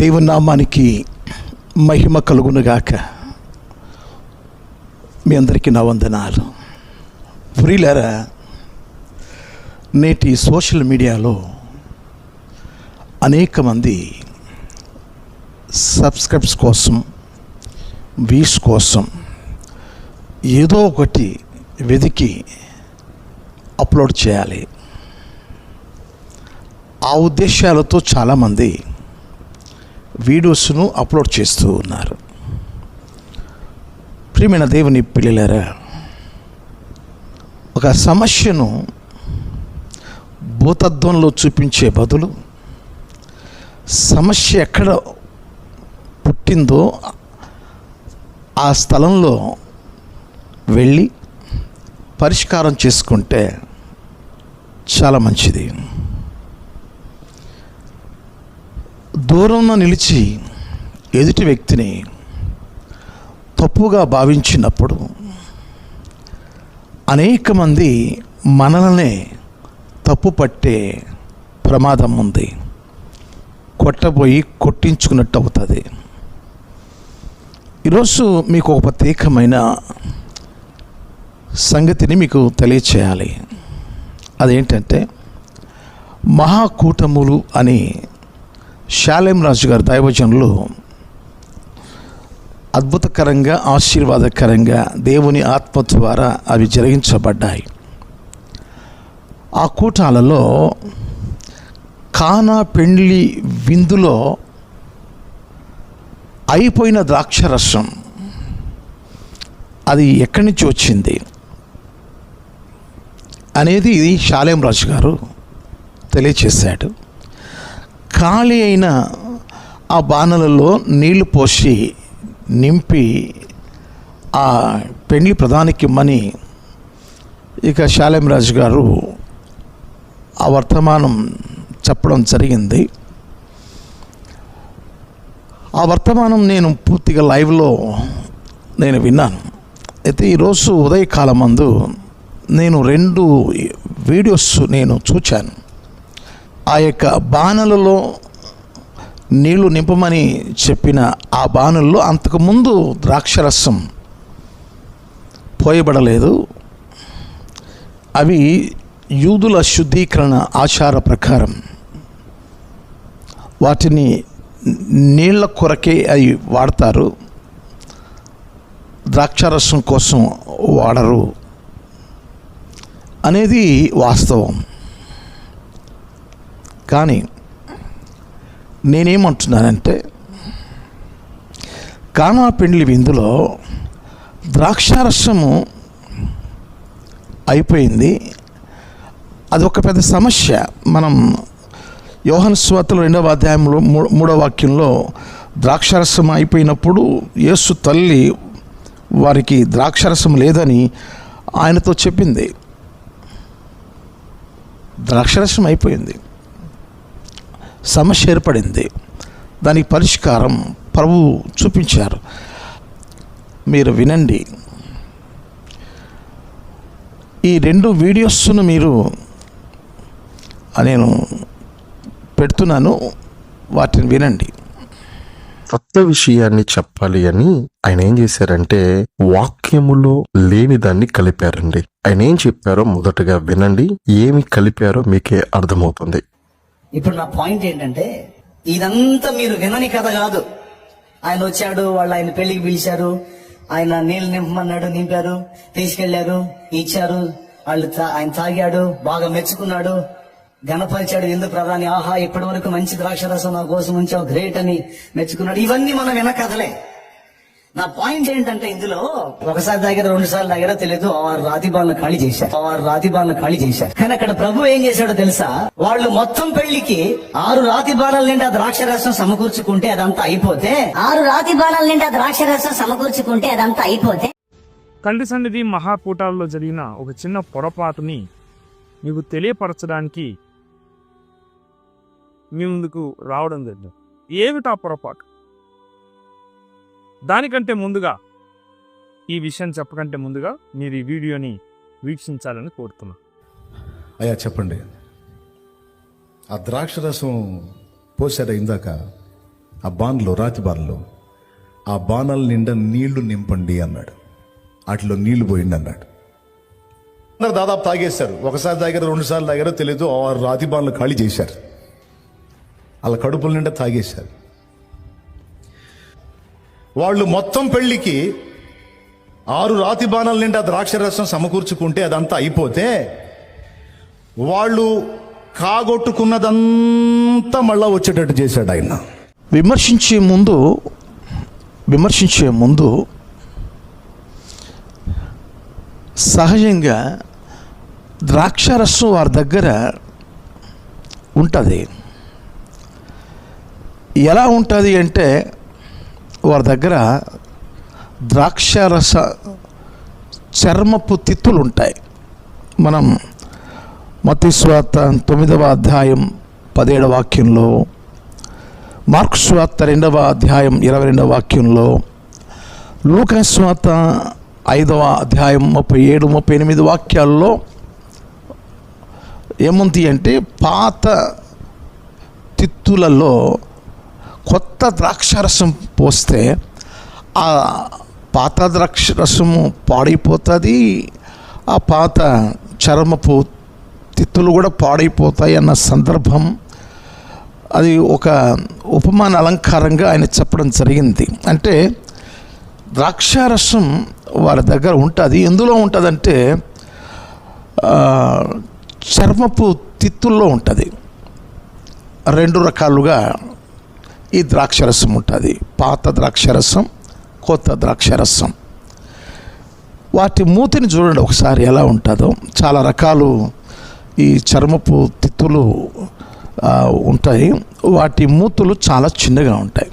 దేవుని నామానికి మహిమ కలుగునుగాక. మీ అందరికీ నా వందనాలు. ప్రియులారా నేటి సోషల్ మీడియాలో అనేక మంది సబ్స్క్రైబ్స్ కోసం వ్యూస్ కోసం ఏదో ఒకటి వెతికి అప్లోడ్ చేయాలి. ఆ ఉద్దేశాలతో చాలామంది వీడియోస్ను అప్లోడ్ చేస్తూ ఉన్నారు. ప్రియమైన దేవుని పిల్లలారా ఒక సమస్యను భూతత్వంలో చూపించే బదులు సమస్య ఎక్కడ పుట్టిందో ఆ స్థలంలో వెళ్ళి పరిష్కారం చేసుకుంటే చాలా మంచిది. దూరంలో నిలిచి ఎదుటి వ్యక్తిని తప్పుగా భావించినప్పుడు అనేక మంది మనల్నే తప్పు పట్టే ప్రమాదం ఉంది. కొట్టబోయి కొట్టించుకున్నట్టు అవుతుంది. ఈరోజు మీకు ఒక ప్రత్యేకమైన సంగతిని మీకు తెలియచేయాలి. అదేంటంటే మహాకూటములు అని శాలేం రాజు గారి దైవజనులు అద్భుతకరంగా ఆశీర్వాదకరంగా దేవుని ఆత్మ ద్వారా అవి జరిగించబడ్డాయి. ఆ కూటాలలో కానా పెండ్లి విందులో అయిపోయిన ద్రాక్షరసం అది ఎక్కడి నుంచి వచ్చింది అనేది శాలేం రాజు గారు తెలియచేశాడు. ఖాళీ అయిన ఆ బాణలలో నీళ్ళు పోసి నింపి ఆ పెండ్లి ప్రధానికి ఇమ్మని ఇక శాలేంరాజు గారు ఆ వర్తమానం చెప్పడం జరిగింది. ఆ వర్తమానం నేను పూర్తిగా లైవ్లో నేను విన్నాను. అయితే ఈరోజు ఉదయకాలం మందు నేను రెండు వీడియోస్ నేను చూచాను. ఆ యొక్క బాణలలో నీళ్ళు నింపమని చెప్పిన ఆ బాణల్లో అంతకుముందు ద్రాక్షరసం పోయబడలేదు. అవి యూదుల శుద్ధీకరణ ఆచార ప్రకారం. వాటిని నీళ్ళ కొరకే అవి వాడతారు. ద్రాక్షారసం కోసం వాడరు. అనేది వాస్తవం. కానీ నేనేమంటున్నానంటే కానా పెండ్లి విందులో ద్రాక్షారసము అయిపోయింది. అది ఒక పెద్ద సమస్య. మనం యోహన్ స్వాతలు రెండవ అధ్యాయంలో మూ- మూడవ వాక్యంలో ద్రాక్షరసం అయిపోయినప్పుడు యేసు తల్లి వారికి ద్రాక్షారసం లేదని ఆయనతో చెప్పింది. ద్రాక్షరసం అయిపోయింది. సమస్య ఏర్పడింది. దానికి పరిష్కారం ప్రభు చూపించారు. మీరు వినండి. ఈ రెండు వీడియోస్ను మీరు నేను పెడుతున్నాను. వాటిని వినండి. కొత్త విషయాన్ని చెప్పాలి అని ఆయన ఏం చేశారంటే వాక్యములో లేని దాన్ని కలిపారండి. ఆయన ఏం చెప్పారో మొదటగా వినండి. ఏమి కలిపారో మీకే అర్థమవుతుంది. ఇప్పుడు నా పాయింట్ ఏంటంటే ఇదంతా మీరు వినని కథ కాదు. ఆయన వచ్చాడు వాళ్ళు ఆయన పెళ్ళికి పిలిచారు ఆయన నీళ్ళు నింపమన్నాడు నింపారు తీసుకెళ్ళారు ఇచ్చారు వాళ్ళు తా- ఆయన తాగాడు బాగా మెచ్చుకున్నాడు గణపరిచాడు ఎందుకు ప్రధాని ఆహా ఇప్పటి వరకు మంచి ద్రాక్షరసం నా కోసం ఉంచావు గ్రేట్ అని మెచ్చుకున్నాడు. ఇవన్నీ మనం వినకథలే. నా పాయింట్ ఏంటంటే ఇందులో ఒకసారి దగ్గర రెండు సార్లు దగ్గర తెలియదు ఆరు రాతి బాలను ఖాళీ చేశారు ఆరు రాతి బాలను ఖాళీ చేశారు కానీ అక్కడ ప్రభు ఏం చేశాడో తెలుసా? వాళ్ళు మొత్తం పెళ్ళికి ఆరు రాతి బాణాల నిండా ద్రాక్షరసం సమకూర్చుకుంటే అదంతా అయిపోతే ఆరు రాతి బాణాల నిండా ద్రాక్షరసం సమకూర్చుకుంటే అదంతా అయిపోతే తండ్రి సన్నిధి మహాకూటాల్లో జరిగిన ఒక చిన్న పొరపాటుని మీకు తెలియపరచడానికి మీ ముందుకు రావడం జరిగింది. ఏమిటా పొరపాటు? దానికంటే ముందుగా ఈ విషయం చెప్పకంటే ముందుగా మీరు ఈ వీడియోని వీక్షించాలని కోరుతున్నాను అయ్యా చెప్పండి. ఆ ద్రాక్ష రసం పోసారా ఇందాక? ఆ బాన్లో రాతి బాన్లో ఆ బాణాల నిండా నీళ్ళు నింపండి అన్నాడు. వాటిలో నీళ్ళు పోయిండి అన్నాడు. అందరు దాదాపు తాగేశారు. ఒకసారి తాగారు రెండు సార్లు తాగారో తెలియదు ఆ రాతి బాణలు ఖాళీ చేశారు. వాళ్ళ కడుపుల నిండా తాగేశారు. వాళ్ళు మొత్తం పెళ్ళికి ఆరు రాతి బాణాల నిండా ద్రాక్షరసం సమకూర్చుకుంటే అదంతా అయిపోతే వాళ్ళు కాగొట్టుకున్నదంతా మళ్ళా వచ్చేటట్టు చేశాడు ఆయన. విమర్శించే ముందు విమర్శించే ముందు సహజంగా ద్రాక్షరసం వారి దగ్గర ఉంటుంది. ఎలా ఉంటుంది అంటే వారి దగ్గర ద్రాక్షారస చర్మపు తిత్తులు ఉంటాయి మనం మతిస్వాత తొమ్మిదవ అధ్యాయం పదిహేడవ వాక్యంలో మార్క్స్ స్వార్త రెండవ అధ్యాయం ఇరవై రెండవ వాక్యంలో లూకాస్ ఐదవ అధ్యాయం ముప్పై ఏడు ముప్పై ఎనిమిది వాక్యాల్లో ఏముంది అంటే పాత తిత్తులలో కొత్త ద్రాక్షరసం పోస్తే ఆ పాత ద్రాక్షరసము పాడైపోతుంది ఆ పాత చర్మపు తిత్తులు కూడా పాడైపోతాయి అన్న సందర్భం. అది ఒక ఉపమాన అలంకారంగా ఆయన చెప్పడం జరిగింది. అంటే ద్రాక్షారసం వారి దగ్గర ఉంటుంది. ఎందులో ఉంటుందంటే చర్మపు తిత్తుల్లో ఉంటుంది. రెండు రకాలుగా ఈ ద్రాక్షరసం ఉంటుంది. పాత ద్రాక్షరసం కొత్త ద్రాక్షరసం. వాటి మూతిని చూడండి ఒకసారి ఎలా ఉంటుందో. చాలా రకాలు ఈ చర్మపు తిత్తులు ఉంటాయి. వాటి మూతులు చాలా చిన్నగా ఉంటాయి.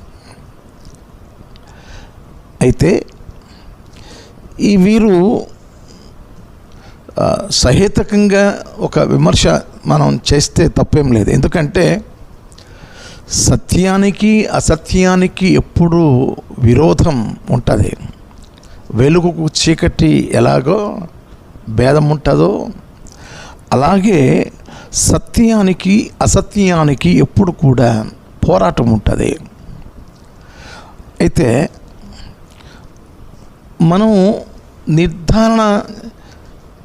అయితే ఈ వీరు సహేతకంగా ఒక విమర్శ మనం చేస్తే తప్పేం లేదు. ఎందుకంటే సత్యానికి అసత్యానికి ఎప్పుడూ విరోధం ఉంటుంది. వెలుగుకు చీకటి ఎలాగో భేదం ఉంటుందో అలాగే సత్యానికి అసత్యానికి ఎప్పుడు కూడా పోరాటం ఉంటుంది. అయితే మనం నిర్ధారణ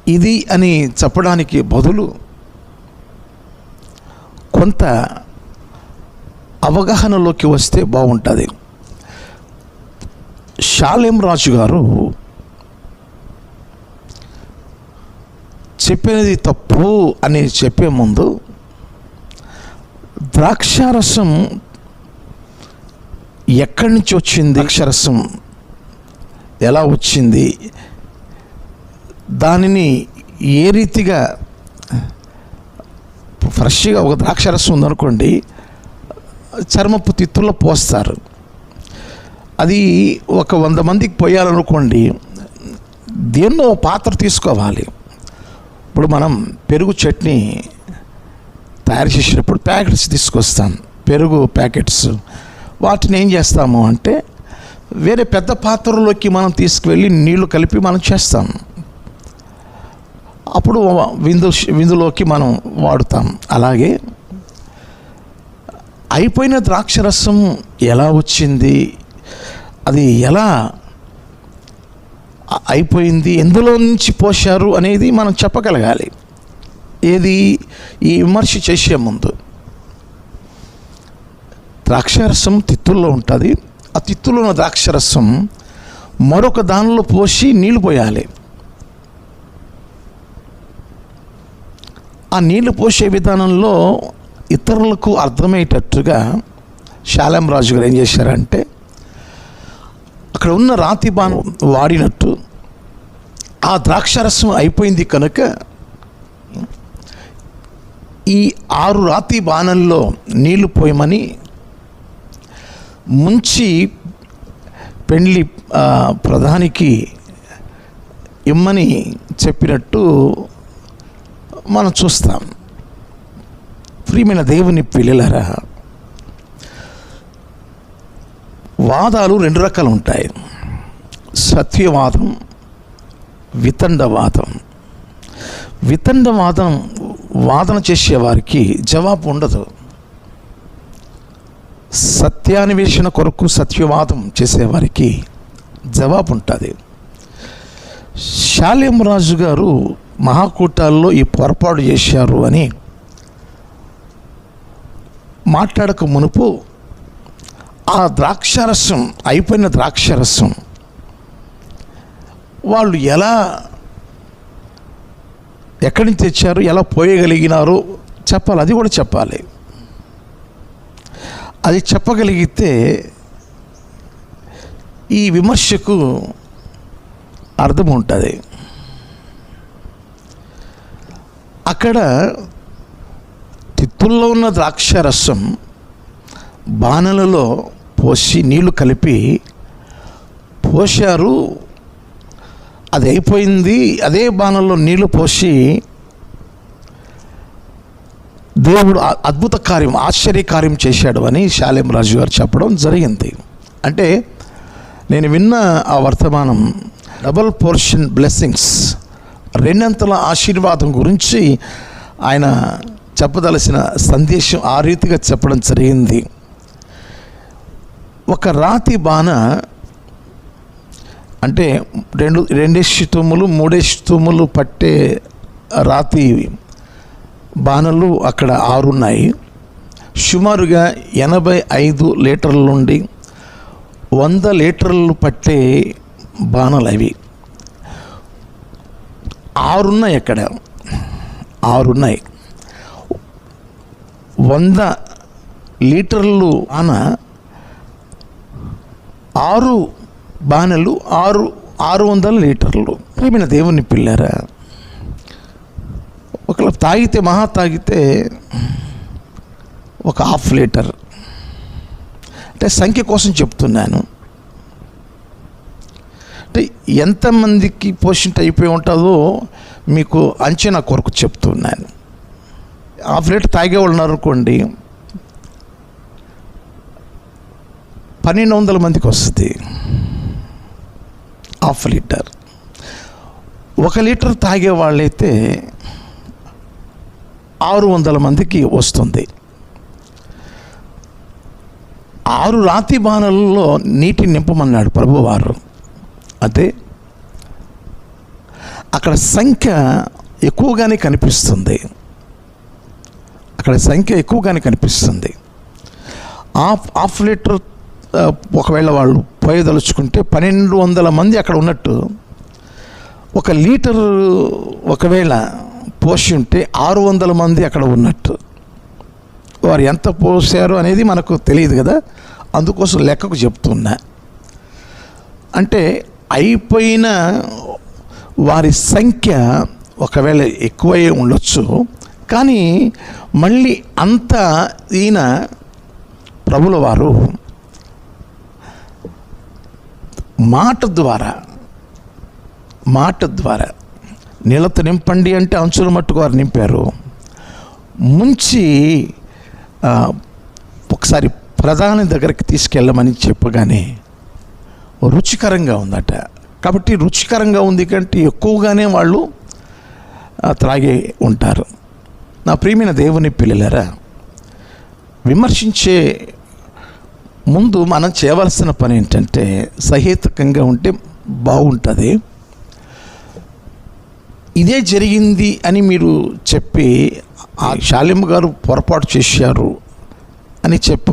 ఇది అని చెప్పడానికి బదులు కొంత అవగాహనలోకి వస్తే బాగుంటుంది. షాలేం రాజు గారు చెప్పినది తప్పు అని చెప్పే ముందు ద్రాక్షారసం ఎక్కడి నుంచి వచ్చింది? ద్రాక్షరసం ఎలా వచ్చింది? దానిని ఏ రీతిగా ఫ్రెష్గా ఒక ద్రాక్షరసం ఉందనుకోండి చర్మపు తిత్తుల్లో పోస్తారు. అది ఒక వంద మందికి పోయాలనుకోండి దేన్నో పాత్ర తీసుకోవాలి. ఇప్పుడు మనం పెరుగు చట్నీ తయారు చేసేటప్పుడు ప్యాకెట్స్ తీసుకొస్తాం. పెరుగు ప్యాకెట్స్. వాటిని ఏం చేస్తాము అంటే వేరే పెద్ద పాత్రలోకి మనం తీసుకువెళ్ళి నీళ్ళు కలిపి మనం చేస్తాం. అప్పుడు విందు విందులోకి మనం వాడుతాం. అలాగే అయిపోయిన ద్రాక్షరసం ఎలా వచ్చింది? అది ఎలా అయిపోయింది? ఎందులో నుంచి పోశారు అనేది మనం చెప్పగలగాలి. ఏది? ఈ విమర్శ చేసే ముందు. ద్రాక్షరసం తిత్తుల్లో ఉంటుంది. ఆ తిత్తులో ఉన్న ద్రాక్షరసం మరొక దానిలో పోసి నీళ్ళు పోయాలి. ఆ నీళ్ళు పోసే విధానంలో ఇతరులకు అర్థమయ్యేటట్టుగా శాలం రాజు గారు ఏం చేశారంటే అక్కడ ఉన్న రాతి బాణం వాడినట్టు ఆ ద్రాక్షరసం అయిపోయింది కనుక ఈ ఆరు రాతి బాణంలో నీళ్ళు పోయమని ముంచి పెండ్లి ప్రధానికి ఇమ్మని చెప్పినట్టు మనం చూస్తాం. ప్రియమైన దేవుని పిల్లలరా వాదాలు రెండు రకాలు ఉంటాయి. సత్యవాదం వితండవాదం. వితండవాదం వాదన చేసేవారికి జవాబు ఉండదు. సత్యాన్వేషణ కొరకు సత్యవాదం చేసేవారికి జవాబు ఉంటుంది. శాల్యం రాజు గారు మహాకూటాల్లో ఈ పొరపాటు చేశారు అని మాట్లాడక మునుపు ఆ ద్రాక్షరసం అయిపోయిన ద్రాక్షరసం వాళ్ళు ఎలా ఎక్కడి నుంచి తెచ్చారు ఎలా పోయగలిగినారు చెప్పాలి అది కూడా చెప్పాలి. అది చెప్పగలిగితే ఈ విమర్శకు అర్థం ఉంటుంది. అక్కడ తిత్తుల్లో ఉన్న ద్రాక్షరసం బాణలలో పోసి నీళ్ళు కలిపి పోశారు. అది అయిపోయింది అదే బాణల్లో నీళ్ళు పోసి దేవుడు అద్భుత కార్యం ఆశ్చర్య కార్యం చేశాడు అని శాలేం రాజు గారు చెప్పడం జరిగింది. అంటే నేను విన్న ఆ వర్తమానం డబల్ పోర్షన్ బ్లెస్సింగ్స్ రెండంతల ఆశీర్వాదం గురించి ఆయన చెప్పదలసిన సందేశం ఆ రీతిగా చెప్పడం జరిగింది. ఒక రాతి బాణ అంటే రెండు రెండేసి తుమ్ములు మూడేసి తుమ్ములు పట్టే రాతి బాణలు అక్కడ ఆరున్నాయి. సుమారుగా ఎనభై ఐదు లీటర్ల నుండి వంద లీటర్లు పట్టే బాణలు అవి. ఆరున్నాయి అక్కడ. ఆరున్నాయి. వంద లీటర్లు ఆన ఆరు బాణలు ఆరు ఆరు వందల లీటర్లు. ప్రేమిన దేవుని పిల్లారా? ఒకవేళ తాగితే మహా తాగితే ఒక హాఫ్ లీటర్. అంటే సంఖ్య కోసం చెప్తున్నాను. అంటే ఎంతమందికి పోషంట్ అయిపోయి ఉంటుందో మీకు అంచనా కొరకు చెప్తున్నాను. హాఫ్ లీటర్ తాగేవాళ్ళు ఉన్నారనుకోండి పన్నెండు వందల మందికి వస్తుంది. Half litre. ఒక లీటర్ తాగే వాళ్ళైతే ఆరు వందల మందికి వస్తుంది. ఆరు రాతి బాణలలో నీటి నింపమన్నాడు ప్రభువారు. అదే అక్కడ సంఖ్య ఎక్కువగానే కనిపిస్తుంది. అక్కడ సంఖ్య ఎక్కువగానే కనిపిస్తుంది. హాఫ్ హాఫ్ లీటర్ ఒకవేళ వాళ్ళు పోయదలుచుకుంటే పన్నెండు వందల మంది అక్కడ ఉన్నట్టు ఒక లీటర్ ఒకవేళ పోసి ఉంటే ఆరు వందల మంది అక్కడ ఉన్నట్టు. వారు ఎంత పోసారు అనేది మనకు తెలియదు కదా. అందుకోసం లెక్కకు చెప్తున్నా. అంటే అయిపోయిన వారి సంఖ్య ఒకవేళ ఎక్కువయ్యే ఉండొచ్చు కానీ మళ్ళీ అంత ఈయన ప్రభుల వారు మాట ద్వారా మాట ద్వారా నీళ్ళతో నింపండి అంటే అంచుల మట్టుకు వారు నింపారు. ముంచి ఒకసారి ప్రధాని దగ్గరికి తీసుకెళ్ళమని చెప్పగానే రుచికరంగా ఉందట. కాబట్టి రుచికరంగా ఉంది కంటే ఎక్కువగానే వాళ్ళు త్రాగే ఉంటారు. నా ప్రియమైన దేవుని పిల్లలరా విమర్శించే ముందు మనం చేయవలసిన పని ఏంటంటే సహేతుకంగా ఉంటే బాగుంటుంది. ఇదే జరిగింది అని మీరు చెప్పి ఆ శాలింబ గారు పొరపాటు చేశారు అని చెప్ప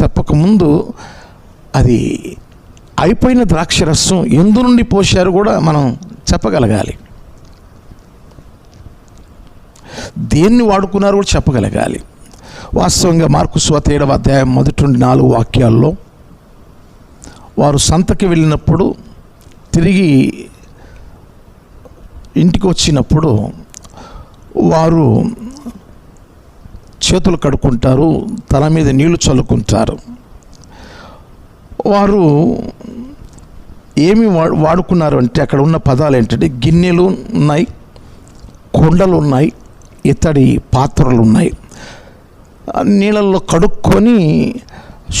చెప్పకముందు అది అయిపోయిన ద్రాక్షరసం ఎందు నుండి పోశారు కూడా మనం చెప్పగలగాలి. దేన్ని వాడుకున్నారో కూడా చెప్పగలగాలి. వాస్తవంగా మార్కు స్వత ఏడవ అధ్యాయం మొదటి నుండి నాలుగు వాక్యాల్లో వారు సంతకి వెళ్ళినప్పుడు తిరిగి ఇంటికి వచ్చినప్పుడు వారు చేతులు కడుక్కుంటారు తల మీద నీళ్ళు చల్లుకుంటారు. వారు ఏమి వాడుకున్నారు అంటే అక్కడ ఉన్న పదాలు ఏంటంటే గిన్నెలు ఉన్నాయి కొండలు ఉన్నాయి ఇత్తడి పాత్రలు ఉన్నాయి నీళ్ళల్లో కడుక్కొని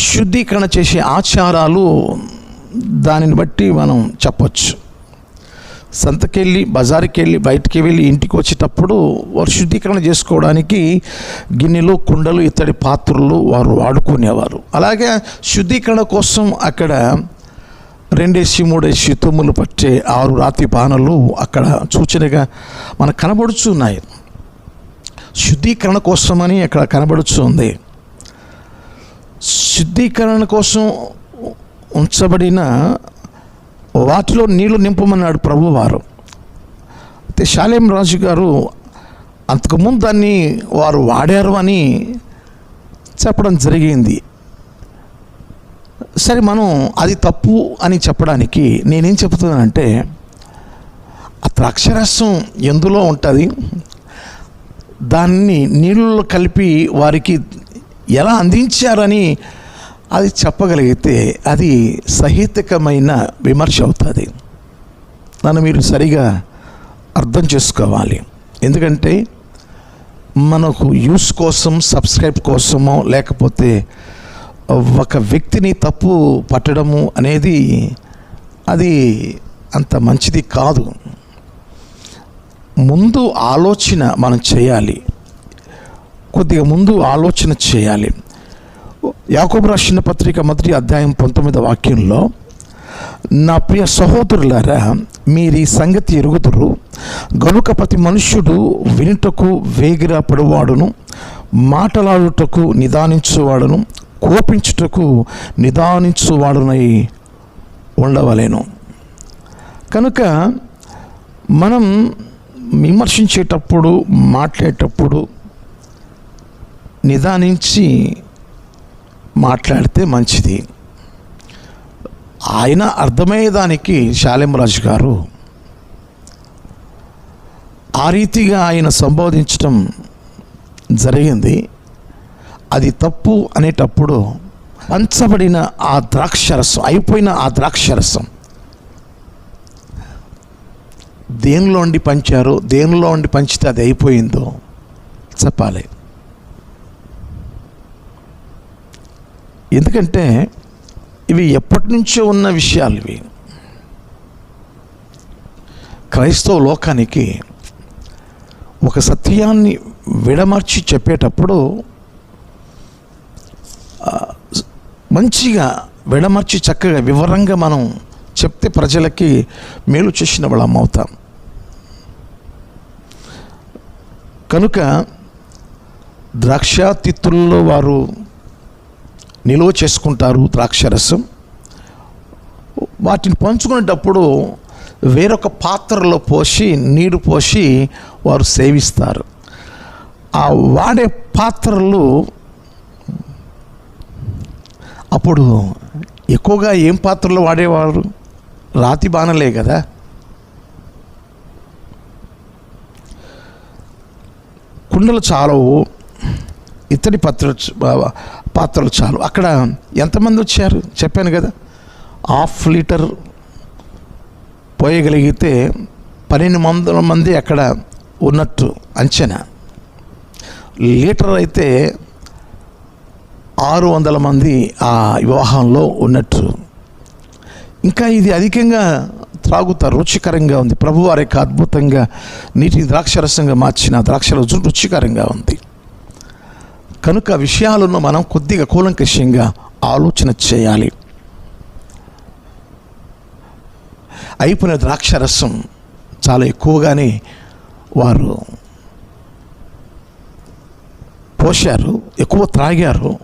శుద్ధీకరణ చేసే ఆచారాలు దానిని బట్టి మనం చెప్పచ్చు. సంతకెళ్ళి బజారుకి వెళ్ళి బయటికి వెళ్ళి ఇంటికి వచ్చేటప్పుడు వారు శుద్ధీకరణ చేసుకోవడానికి గిన్నెలు కుండలు ఇత్తడి పాత్రలు వారు వాడుకునేవారు. అలాగే శుద్ధీకరణ కోసం అక్కడ రెండేసి మూడేసి తుమ్ములు పట్టే ఆరు రాతి బాణలు అక్కడ సూచనగా మనకు కనబడుచున్నాయి. శుద్ధీకరణ కోసమని అక్కడ కనబడుతుంది శుద్ధీకరణ కోసం ఉంచబడిన వాటిలో నీళ్ళు నింపమన్నాడు ప్రభువారు. అయితే శాలేం రాజు గారు అంతకుముందు దాన్ని వారు వాడారు అని చెప్పడం జరిగింది. సరే మనం అది తప్పు అని చెప్పడానికి నేనేం చెప్తున్నానంటే ఆ ద్రాక్షరసం ఎందులో ఉంటుంది? దాన్ని నీళ్ళలో కలిపి వారికి ఎలా అందించారని అది చెప్పగలిగితే అది సహితకమైన విమర్శ అవుతుంది. నన్ను మీరు సరిగా అర్థం చేసుకోవాలి. ఎందుకంటే మనకు యూస్ కోసం సబ్స్క్రైబ్ కోసమో లేకపోతే ఒక వ్యక్తిని తప్పు పట్టడము అనేది అది అంత మంచిది కాదు. ముందు ఆలోచన మనం చేయాలి. కొద్దిగా ముందు ఆలోచన చేయాలి. యాకోబు రాసిన పత్రిక మొదటి అధ్యాయం పంతొమ్మిది వాక్యంలో నా ప్రియ సహోదరులారా మీరు ఈ సంగతి ఎరుగుదురు. గనుక ప్రతి మనుష్యుడు వినుటకు వేగిరా పడువాడును మాటలాడుటకు నిదానించువాడును కోపించుటకు నిదానించువాడునై ఉండవలేను. కనుక మనం విమర్శించేటప్పుడు మాట్లాడేటప్పుడు నిదానించి మాట్లాడితే మంచిది. ఆయన అర్థమయ్యేదానికి శాలెంరాజు గారు ఆ రీతిగా ఆయన సంబోధించటం జరిగింది. అది తప్పు అనేటప్పుడు పంచబడిన ఆ ద్రాక్షరసం అయిపోయిన ఆ ద్రాక్షరసం దేనిలో ఉండి పంచారో దేనిలో ఉండి పంచితే అది అయిపోయిందో చెప్పాలి. ఎందుకంటే ఇవి ఎప్పటి నుంచో ఉన్న విషయాలు ఇవి. క్రైస్తవ లోకానికి ఒక సత్యాన్ని విడమర్చి చెప్పేటప్పుడు మంచిగా విడమర్చి చక్కగా వివరంగా మనం చెప్తే ప్రజలకి మేలు చేసిన వాళ్ళం అవుతాం. కనుక ద్రాక్ష తిత్తుల్లో వారు నిలువ చేసుకుంటారు ద్రాక్షరసం. వాటిని పంచుకునేటప్పుడు వేరొక పాత్రలో పోసి నీరు పోసి వారు సేవిస్తారు. ఆ వాడే పాత్రలు అప్పుడు ఎక్కువగా ఏం పాత్రలు వాడేవారు? రాతి బాణలే కదా? కుండలు చాలవు. ఇత్తడి పాత్ర పాత్రలు చాలు. అక్కడ ఎంతమంది వచ్చారు? చెప్పాను కదా. హాఫ్ లీటర్ పోయగలిగితే పన్నెండు వందల మంది అక్కడ ఉన్నట్టు అంచనా. లీటర్ అయితే ఆరు వందల మంది ఆ వివాహంలో ఉన్నట్టు ఇంకా ఇది అధికంగా త్రాగుతారు రుచికరంగా ఉంది. ప్రభువారి యొక్క అద్భుతంగా నీటిని ద్రాక్షరసంగా మార్చిన ద్రాక్ష రుచికరంగా ఉంది. కనుక విషయాలను మనం కొద్దిగా కూలంకషంగా ఆలోచన చేయాలి. అయిపోయిన ద్రాక్షరసం చాలా ఎక్కువగానే వారు పోశారు ఎక్కువ త్రాగారు.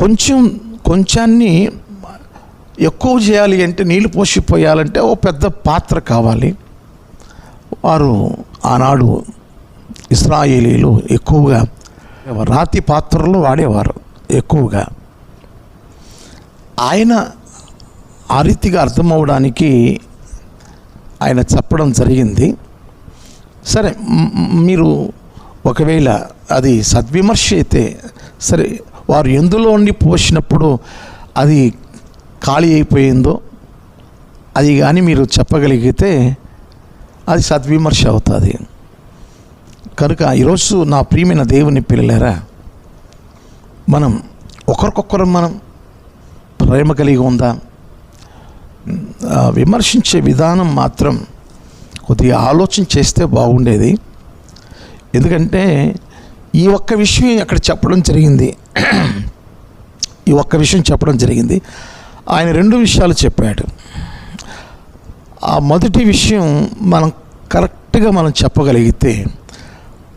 కొంచెం కొంచాన్ని ఎక్కువ చేయాలి అంటే నీళ్ళు పోసిపోయాలంటే ఓ పెద్ద పాత్ర కావాలి. వారు ఆనాడు ఇస్రాయేలీలు ఎక్కువగా రాతి పాత్రలు వాడేవారు ఎక్కువగా. ఆయన ఆ రీతిగా అర్థమవడానికి ఆయన చెప్పడం జరిగింది. సరే మీరు ఒకవేళ అది సద్విమర్శ అయితే సరే వారు ఎందులో ఉండి పోసినప్పుడు అది ఖాళీ అయిపోయిందో అది కానీ మీరు చెప్పగలిగితే అది సద్విమర్శ అవుతుంది. కనుక ఈరోజు నా ప్రియమైన దేవుని పిల్లలారా మనం ఒకరికొకరు మనం ప్రేమ కలిగి ఉందా. విమర్శించే విధానం మాత్రం కొద్దిగా ఆలోచన చేస్తే బాగుండేది. ఎందుకంటే ఈ ఒక్క విషయం అక్కడ చెప్పడం జరిగింది. ఈ ఒక్క విషయం చెప్పడం జరిగింది. ఆయన రెండు విషయాలు చెప్పాడు. ఆ మొదటి విషయం మనం కరెక్ట్గా మనం చెప్పగలిగితే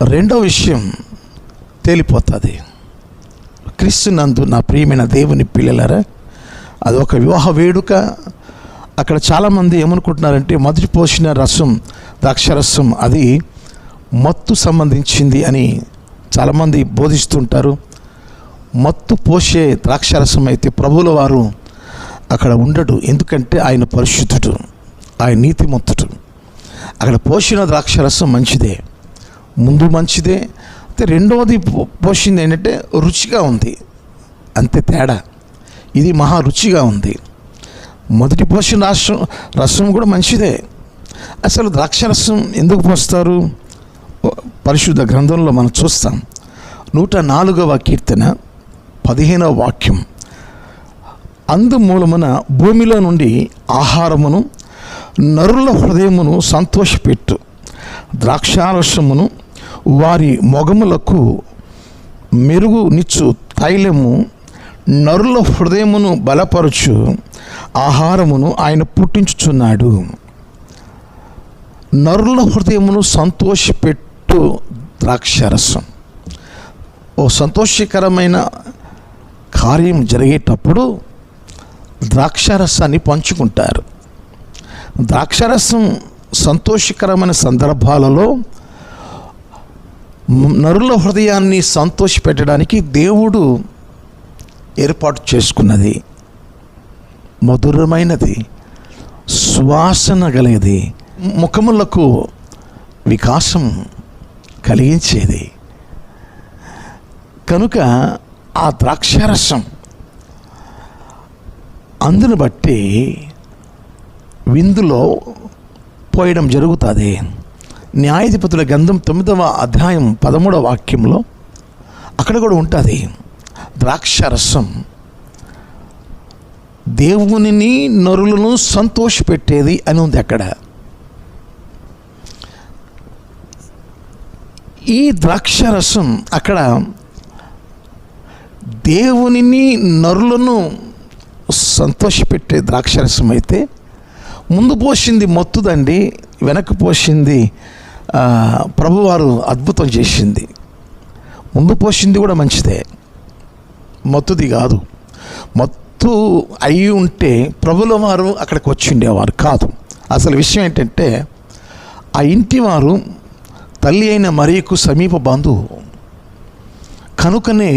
రెండో విషయం తేలిపోతుంది. క్రీస్తునందు నా ప్రియమైన దేవుని పిల్లలరా అది ఒక వివాహ వేడుక. అక్కడ చాలామంది ఏమనుకుంటున్నారంటే మొదటి పోసిన రసం ద్రాక్షరసం అది మత్తు సంబంధించింది అని చాలామంది బోధిస్తుంటారు. మత్తు పోసే ద్రాక్షరసం అయితే ప్రభువుల వారు అక్కడ ఉండడు. ఎందుకంటే ఆయన పరిశుద్ధుడు. ఆయన నీతిమంతుడు. అక్కడ పోషణ ద్రాక్షరసం మంచిదే. ముందు మంచిదే. అయితే రెండవది పోషింది ఏంటంటే రుచిగా ఉంది. అంతే తేడా. ఇది మహా రుచిగా ఉంది. మొదటి పోషణ రాష్ట్రం రసం కూడా మంచిదే. అసలు ద్రాక్షరసం ఎందుకు పోస్తారు? పరిశుద్ధ గ్రంథంలో మనం చూస్తాం. నూట నాలుగవ కీర్తన పదిహేనవ వాక్యం. అందు మూలమున భూమిలో నుండి ఆహారమును నరుల హృదయమును సంతోషపెట్టు. ద్రాక్షారసమును వారి మొగములకు మెరుగునిచ్చు తైలము నరుల హృదయమును బలపరచు ఆహారమును ఆయన పుట్టించుచున్నాడు. నరుల హృదయమును సంతోషపెట్టు ద్రాక్షరసం. ఓ సంతోషకరమైన కార్యం జరిగేటప్పుడు ద్రాక్షరసాన్ని పంచుకుంటారు. ద్రాక్షరసం సంతోషకరమైన సందర్భాలలో నరుల హృదయాన్ని సంతోషపెట్టడానికి దేవుడు ఏర్పాటు చేసుకున్నది. మధురమైనది సువాసన గలది ముఖములకు వికాసం కలిగించేది. కనుక ఆ ద్రాక్షరసం అందును బట్టి విందులో పోయడం జరుగుతుంది. న్యాయాధిపతుల గంధం తొమ్మిదవ అధ్యాయం పదమూడవ వాక్యంలో అక్కడ కూడా ఉంటుంది. ద్రాక్షరసం దేవునిని నరులను సంతోషపెట్టేది అని ఉంది అక్కడ. ఈ ద్రాక్షరసం అక్కడ దేవునిని నరులను సంతోషపెట్టే ద్రాక్షరసం అయితే ముందు పోసింది మత్తుదండి వెనక పోసింది ప్రభువారు అద్భుతం చేసింది. ముందు పోసింది కూడా మంచిదే. మత్తుది కాదు. మత్తు అయి ఉంటే ప్రభుల వారు అక్కడికి వచ్చి ఉండేవారు కాదు. అసలు విషయం ఏంటంటే ఆ ఇంటి వారు తల్లి అయిన మరియకు సమీప బంధువు. కనుకనే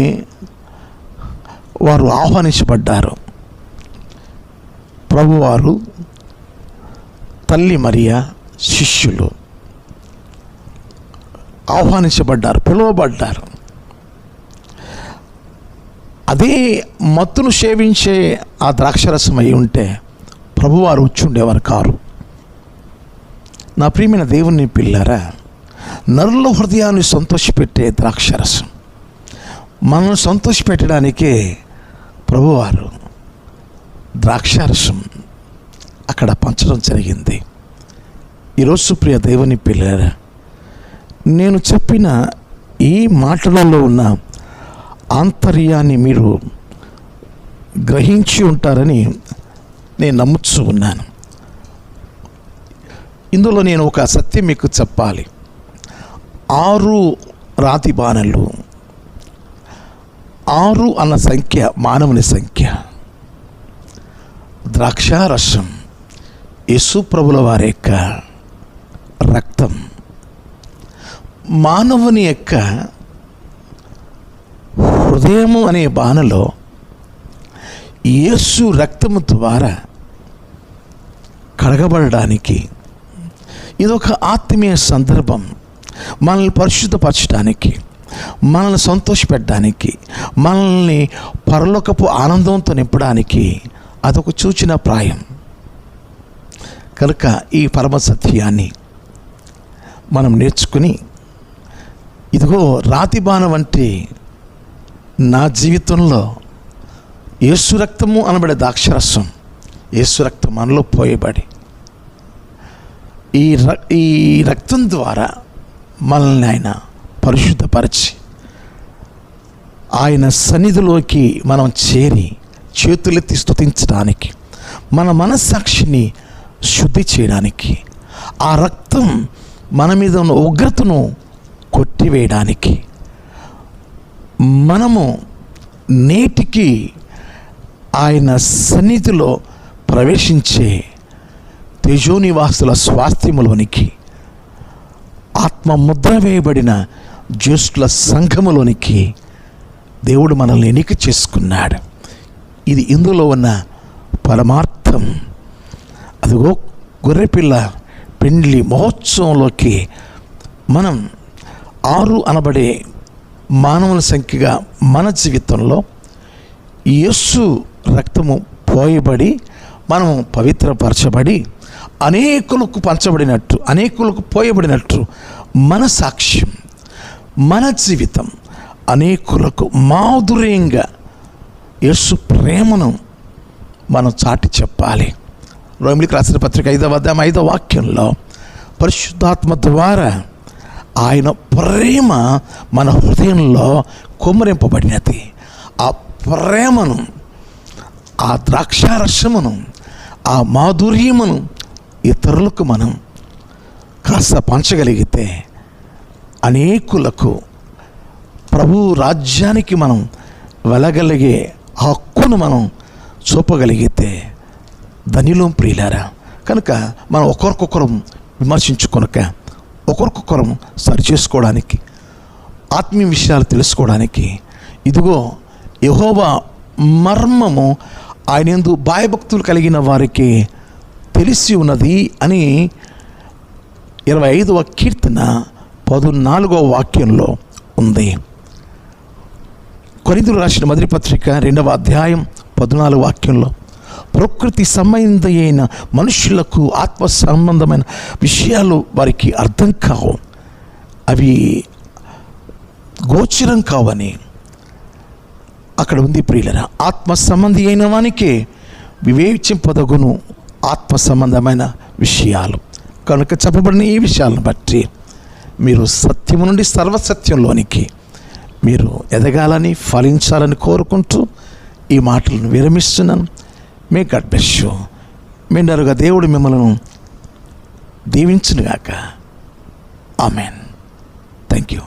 వారు ఆహ్వానించబడ్డారు. ప్రభువారు తల్లి మరియా శిష్యులు ఆహ్వానించబడ్డారు పిలువబడ్డారు. అదే మత్తును సేవించే ఆ ద్రాక్షరసం అయి ఉంటే ప్రభువారు వచ్చిండేవారు కారు. నా ప్రియమైన దేవుని పిల్లారా నరుల హృదయాన్ని సంతోషపెట్టే ద్రాక్షరసం. మనల్ని సంతోషపెట్టడానికే ప్రభువారు ద్రాక్షారసం అక్కడ పంచడం జరిగింది. ఈరోజు ప్రియ దేవుని పిల్లరా నేను చెప్పిన ఈ మాటలలో ఉన్న ఆంతర్యాన్ని మీరు గ్రహించి ఉంటారని నేను నమ్ముతూ ఉన్నాను. ఇందులో నేను ఒక సత్యం మీకు చెప్పాలి. ఆరు రాతి బాణలు ఆరు అన్న సంఖ్య మానవుని సంఖ్య. ద్రాక్షారసం. యేసుప్రభుల వారి యొక్క రక్తం. మానవుని యొక్క హృదయము అనే బాణలో యేసు రక్తము ద్వారా కడగబడడానికి ఇదొక ఆత్మీయ సందర్భం. మనల్ని పరిశుద్ధపరచడానికి మనల్ని సంతోషపెట్టడానికి మనల్ని పరలోకపు ఆనందంతో నింపడానికి అదొక సూచన ప్రాయం. కనుక ఈ పరమ సత్యాన్ని మనం నేర్చుకుని ఇదిగో రాతి బాణ వంటి నా జీవితంలో యేసు రక్తము అనబడే దాక్షరసం యేసు రక్తం మనలో పోయబడి ఈ ర- ఈ రక్తం ద్వారా మనల్ని ఆయన పరిశుద్ధపరిచి ఆయన సన్నిధిలోకి మనం చేరి చేతులెత్తి స్థుతించడానికి మన మనస్సాక్షిని శుద్ధి చేయడానికి ఆ రక్తం మన మీద ఉన్న ఉగ్రతను కొట్టివేయడానికి మనము నేటికి ఆయన సన్నిధిలో ప్రవేశించే తేజోనివాసుల స్వాస్థ్యములోనికి ఆత్మ ముద్ర వేయబడిన జ్యోష్ల సంఘములోనికి దేవుడు మనల్ని ఎన్నిక చేసుకున్నాడు. ఇది ఇందులో ఉన్న పరమార్థం. అదిగో గొర్రెపిల్ల పెండ్లి మహోత్సవంలోకి మనం ఆరు అనబడే మానవుల సంఖ్యగా మన జీవితంలో యస్సు రక్తము పోయబడి మనము పవిత్రపరచబడి అనేకులకు పంచబడినట్టు అనేకులకు పోయబడినట్టు మన సాక్ష్యం మన జీవితం అనేకులకు మాధుర్యంగా యేసు ప్రేమను మనం చాటి చెప్పాలి. రోమిలికి రాసిన పత్రిక ఐదవ అధ్యాయం ఐదవ వాక్యంలో పరిశుద్ధాత్మ ద్వారా ఆయన ప్రేమ మన హృదయంలో కుమ్మరింపబడినది. ఆ ప్రేమను ఆ ద్రాక్షారసమును ఆ మాధుర్యమును ఇతరులకు మనం కాస్త పంచగలిగితే అనేకులకు ప్రభు రాజ్యానికి మనం వెళ్ళగలిగే హక్కును మనం చూపగలిగితే ధనిలో ప్రియులారా కనుక మనం ఒకరికొకరం విమర్శించుకొనక ఒకరికొకరం సరిచేసుకోవడానికి ఆత్మీయ విషయాలు తెలుసుకోవడానికి ఇదిగో యహోవా మర్మము ఆయన ఎందు భయభక్తులు కలిగిన వారికి తెలిసి ఉన్నది అని ఇరవై ఐదవ కీర్తన పదునాలుగో వాక్యంలో ఉంది. కొరిందులు రాసిన మొదటి పత్రిక రెండవ అధ్యాయం పద్నాలుగు వాక్యంలో ప్రకృతి సంబంధి అయిన మనుషులకు ఆత్మ సంబంధమైన విషయాలు వారికి అర్థం కావు. అవి గోచరం కావని అక్కడ ఉంది ప్రియులరా. ఆత్మ సంబంధి అయిన వానికే వివేచింపదగును ఆత్మ సంబంధమైన విషయాలు. కనుక చెప్పబడిన ఈ విషయాలను బట్టి మీరు సత్యము నుండి సర్వసత్యంలోనికి మీరు ఎదగాలని ఫలించాలని కోరుకుంటూ ఈ మాటలను విరమిస్తున్నాను. మీ గడ్ బ్లెస్ యూ మిండరుగా దేవుడు మిమ్మల్ని దీవించునుగాక. Amen thank you